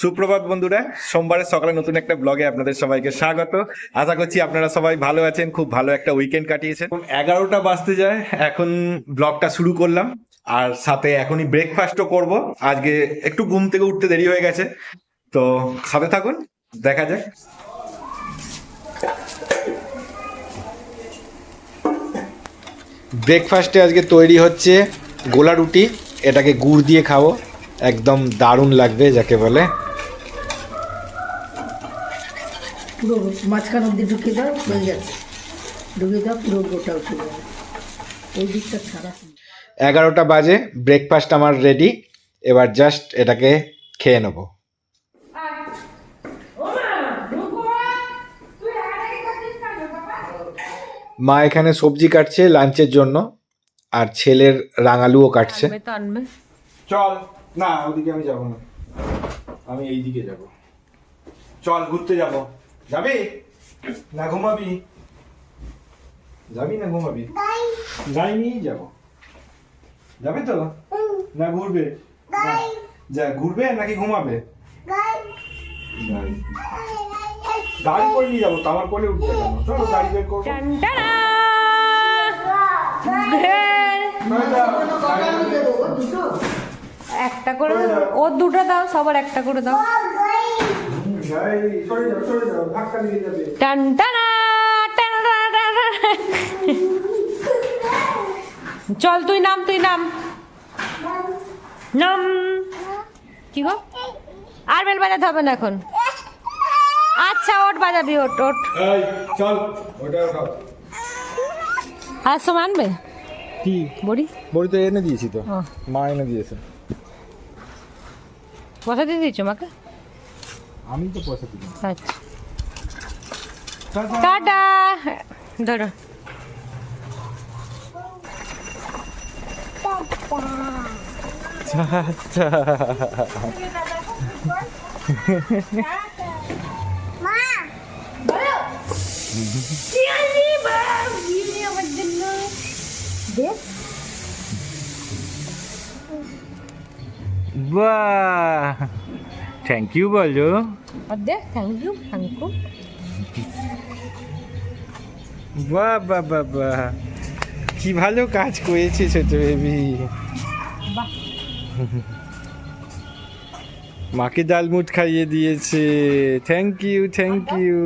সুপ্রভাত বন্ধুরা সোমবারের সকালে নতুন একটা ব্লগে আপনাদের সবাইকে স্বাগত। আশা করছি আপনারা সবাই ভালো আছেন, খুব ভালো একটা উইকেন্ড কাটিয়েছেন। এগারোটা বাজতে যায়, এখন ব্লগটা শুরু করলাম। আর সাথে এখনই ব্রেকফাস্টও করব। আজকে একটু ঘুম থেকে উঠতে দেরি হয়ে গেছে। তো সাথে থাকুন, দেখা যাক। ব্রেকফাস্টে আজকে তৈরি হচ্ছে গোলা রুটি, এটাকে গুড় দিয়ে খাব। একদম দারুণ লাগবে, যাকে বলে। পুরো মাঝখান অব্দি ঢুকিয়ে দাও হয়ে গেছে। ঢুকিয়ে দাও পুরো গোটা উঠে যাবে। ওই দিকটা ছাড়া। এগারোটা বাজে ব্রেকফাস্ট আমার রেডি এবার জাস্ট এটাকে খেয়ে নেব। মা এখানে সবজি কাটছে লাঞ্চের জন্য আর ছেলের রাঙালুও কাটছে। চল না ওদিকে আমি যাব না। আমি এই দিকে যাব। চল ঘুরতে যাব। যাবি? না ঘুমাবি? যাবি না ঘুমাবি? যাই নিয়ে যাব। যাবে তো? না ঘুরবে? যা ঘুরবে নাকি ঘুমাবে? গাড়ি গাড়ি করে নিয়ে যাব তো আমার কোলে উঠবে কেন চলো গাড়ি বের করব। একটা করে দাও। ওর দুটো দাও সবার একটা করে দাও। টানটানা! টানাটানাটানা! চল তুই নাম তুই নাম। নাম। কি গো? আর বেল বাজাতে হবে না এখন। আচ্ছা ওট বাজাবি ওট ওট। চল ওটা উঠাও আর সময় আনবে? কি? বড়ি? বড়ি তো এনে দিয়েছি তো। মা এনে দিয়েছে। বসাতে দিয়েছ মাকে? আমি তো পয়সা দিই আচ্ছা। টাটা। ধরো বাহ। থ্যাংক ইউ বলো থ্যাংক ইউ থ্যাংক ইউ বাহ বাহ বাহ বাহ। কি ভালো কাজ করেছে ছোট বেবি। মাকে ডালমুট খাইয়ে দিয়েছে। থ্যাংক ইউ থ্যাংক ইউ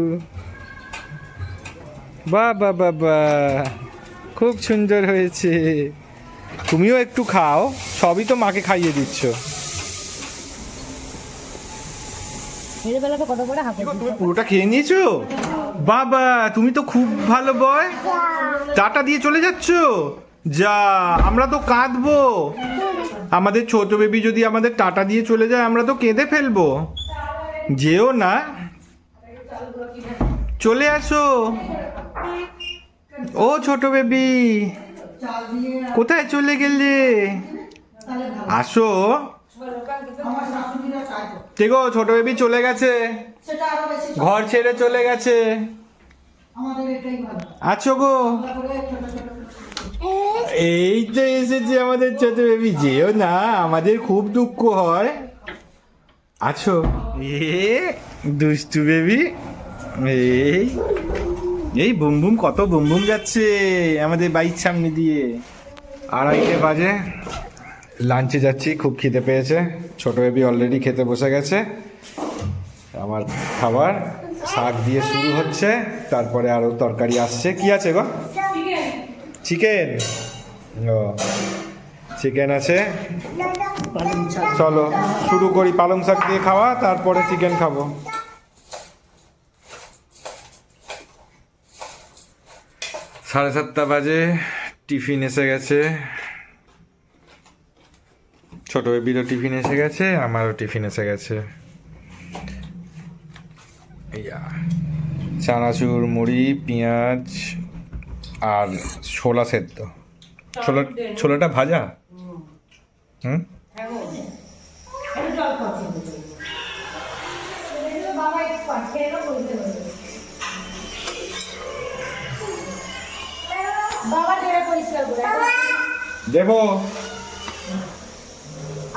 বাহ বাহ বাহ বাহ। খুব সুন্দর হয়েছে। তুমিও একটু খাও। সবই তো মাকে খাইয়ে দিচ্ছ। পুরোটা খেয়ে নিয়েছো? বাবা, তুমি তো খুব ভালো বয়। টাটা দিয়ে চলে যাচ্ছ? যা, আমরা তো কাঁদবো। আমাদের ছোট বেবি যদি আমাদের টাটা দিয়ে চলে যায়, আমরা তো কেঁদে ফেলব। যেও না। চলে আসো। ও ছোট বেবি, কোথায় চলে গেলে? আসো। ঠিক ছোট বেবি চলে গেছে। সেটা আরও বেশি ঘর ছেড়ে চলে গেছে। আমাদের এটাই ভালো। আছো গো। এই তো এসেছে আমাদের ছোট বেবি যেও না আমাদের খুব দুঃখ হয়। আছো? এ দুষ্টু বেবি এই এই বুম বুম কত বুম বুম যাচ্ছে আমাদের বাইক সামনে দিয়ে। আড়াইটে বাজে। লাঞ্চে যাচ্ছি, খুব খিদে পেয়েছে। ছোট বেবি অলরেডি খেতে বসে গেছে। আমার খাবার, শাক দিয়ে শুরু হচ্ছে, তারপরে আরও তরকারি আসছে। কি আছে গো? চিকেন ও চিকেন আছে। চলো, শুরু করি পালং শাক দিয়ে খাওয়া, তারপরে চিকেন খাব। সাড়ে সাতটা বাজে টিফিন এসে গেছে। ছোট বেবিরও টিফিন এসে গেছে, আমারও টিফিন এসে গেছে। চানাচুর, মুড়ি, পেঁয়াজ আর ছোলা সেদ্ধ। ছোলা ছোলাটা ভাজা? হুম? দেবো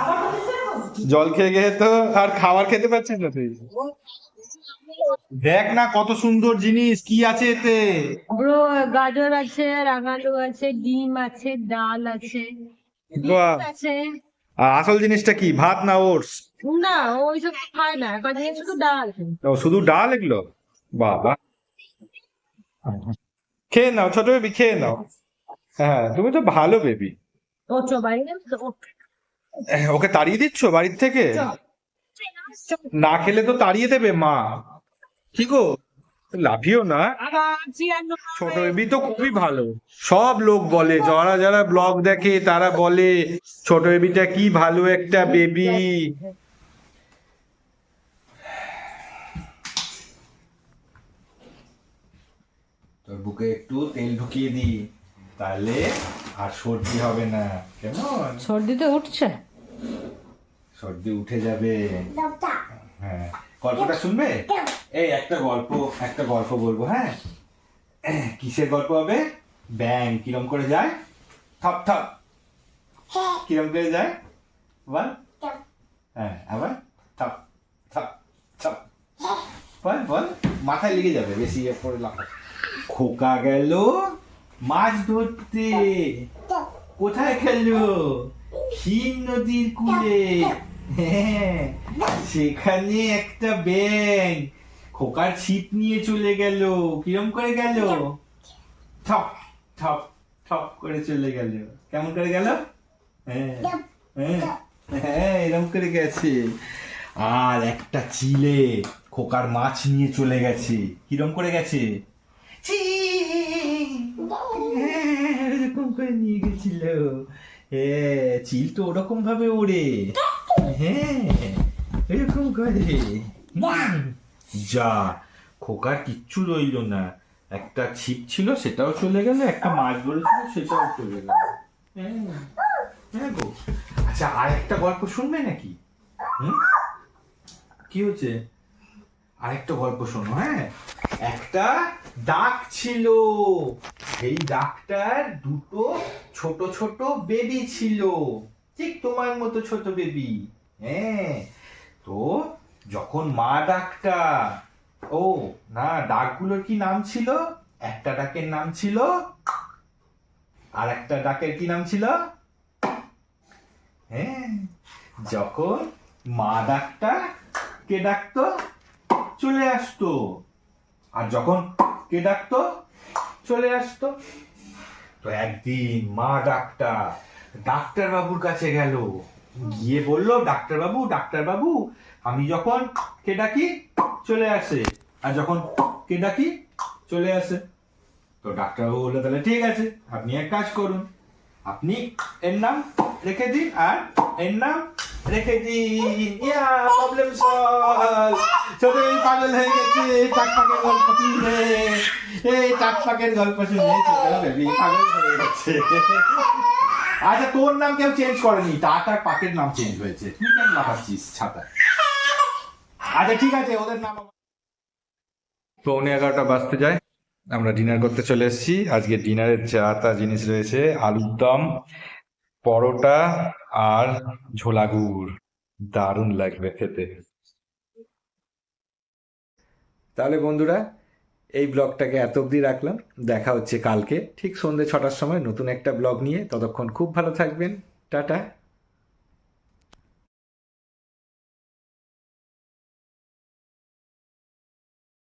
আবার পরিষ্কার করো? জল খেয়ে খেয়ে তো আর খাবার খেতে পারছিস না তুই। দেখ না কত সুন্দর জিনিস কি আছে এতে? ব্রো গাজর আছে রাঙালু আছে ডিম আছে ডাল আছে আছে। আর আসল জিনিসটা কি? ভাত না ওটস? না ওইসব খায় না। কদিন শুধু ডাল। শুধু ডাল এগুলো? বাবা। খেয়ে নাও ছোট বেবি খেয়ে নাও। হ্যাঁ তুমি তো ভালো বেবি ও চো বাইরে ওকে তাড়িয়ে দিচ্ছ বাড়ির থেকে? না খেলে তো তাড়িয়ে দেবে, মা। কি গো? লাভিও না। ছোট বেবি তো খুবই ভালো। সব লোক বলে, যারা যারা ব্লগ দেখে তারা বলে, ছোট বেবিটা কি ভালো একটা বেবি তোর বুকে একটু তেল ঢুকিয়ে দি তাহলে আর সর্দি হবে না কেমন? সর্দি তো উঠছে? সর্দি উঠে যাবে। হ্যাঁ গল্পটা শুনবে? এই একটা গল্প একটা গল্প বলব হ্যাঁ? কিসের গল্প হবে? ব্যাং কিরম করে যায়? থপ থপ। কিরম করে যায়? বল। হ্যাঁ আবার থপ থপ থপ। বল বল। মাথায় লেগে যাবে বেশি ইয়ে করে লাফা খোকা গেল মাছ ধরতে। কোথায় খেললো? হিম নদীর কূলে। সেখানে একটা ব্যাং খোকার ছিপ নিয়ে চলে গেল। কিরম করে গেল? ঠপ ঠপ ঠপ করে চলে গেল। কেমন করে গেল? হ্যাঁ হ্যাঁ হ্যাঁ এরকম করে গেছে। আর একটা চিলে খোকার মাছ নিয়ে চলে গেছে। কিরম করে গেছে? চি হ্যাঁ, এরকম করে নিয়ে গেছিল। চিল তো ওরকম ভাবে ওড়ে। হ্যাঁ এরকম করে। যা খোকার কিচ্ছু রইল না। একটা ছিপ ছিল সেটাও চলে গেল একটা মাছ ধরেছিল সেটাও চলে গেল। হ্যাঁ হ্যাঁ গো। আচ্ছা আর একটা গল্প শুনবে নাকি? হুম? কি হচ্ছে? আরেকটা গল্প শোনো হ্যাঁ। একটা ডাক ছিল। এই ডাকটার দুটো ছোট ছোট বেবি ছিল। ঠিক তোমার মতো ছোট বেবি হ্যাঁ। তো যখন মা ডাকটা ও না, ডাকগুলোর কি নাম ছিল? একটা ডাকের নাম ছিল, আর একটা ডাকের কি নাম ছিল? হ্যাঁ। যখন মা ডাকটা কে ডাকতো? চলে আসতো। আর যখন কে ডাকতো? চলে আসতো। তো একদিন মা ডাক্তার ডাক্তার বাবুর কাছে গেল। গিয়ে বলল ডাক্তার বাবু ডাক্তার বাবু আমি যখন কে ডাকি চলে আসে, আর যখন কে ডাকি চলে আসে। তো ডাক্তারবাবু বলল, তাহলে ঠিক আছে, আপনি এক কাজ করুন। আপনি এর নাম রেখে দিন, আর এর নাম রেখে দিন। Yeah, problem solve. এই পাগল হয়ে গেছে ফাঁকের গল্প শুনলে, এই গল্প বেবি পাগল হয়ে গেছে। আচ্ছা তোর নাম কেউ চেঞ্জ করেনি টাক পাকের নাম চেঞ্জ হয়েছে। তুই কেন লাফাচ্ছিস ছাতা আচ্ছা ঠিক আছে, ওদের নাম পৌনে এগারোটা বাজতে যায়। আমরা ডিনার করতে চলে এসেছি। আজকে ডিনারের যা তা জিনিস রয়েছে, আলুর দম, পরোটা আর ঝোলা গুড় দারুণ লাগবে খেতে। তাহলে বন্ধুরা, এই ব্লগটাকে এত অবধি রাখলাম। দেখা হচ্ছে কালকে, ঠিক সন্ধ্যে ছটার সময় নতুন একটা ব্লগ নিয়ে। ততক্ষণ খুব ভালো থাকবেন। টাটা।